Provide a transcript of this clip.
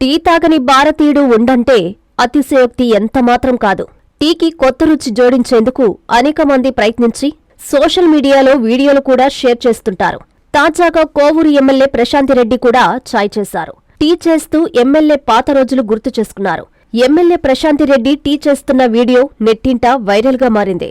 Tea తాగని భారతీయుడు ఉండంటే అతిశయోక్తి ఎంతమాత్రం కాదు. టీకి కొత్త రుచి జోడించేందుకు అనేక మంది ప్రయత్నించి సోషల్ మీడియాలో వీడియోలు కూడా షేర్ చేస్తుంటారు. తాజాగా కోవూరు ఎమ్మెల్యే ప్రశాంతిరెడ్డి కూడా చాయ్ చేశారు. టీ చేస్తూ ఎమ్మెల్యే పాత రోజులు గుర్తు చేసుకున్నారు. ఎమ్మెల్యే ప్రశాంతిరెడ్డి టీ చేస్తున్న వీడియో నెట్టింట వైరల్గా మారింది.